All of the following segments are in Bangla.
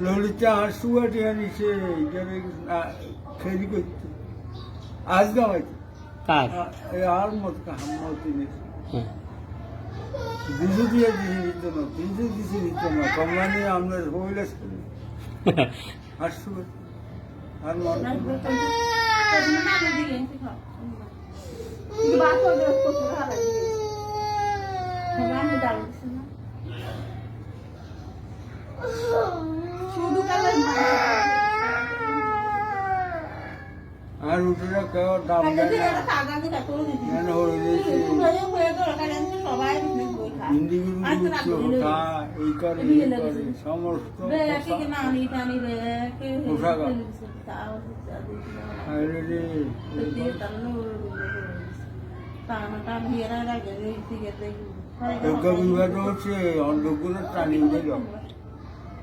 ললিতা আটশো আনিছে এখানে খেলি করতে আজ কার? আর মত হাম্মত নিয়েছে হ্যাঁ। দুশো দিয়ে দিছে নিত না তিনশো দিছে নিত না কমলানি আমরা হইলে আটশো আর মত দাম দেয় না কেন হইলেছে এই করে এই করে সমস্ত আরে বিভাগ হচ্ছে অন্ধগুলো টানি দিল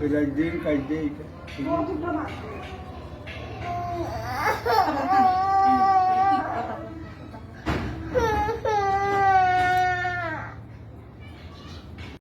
এটা দিন কাটতে এটা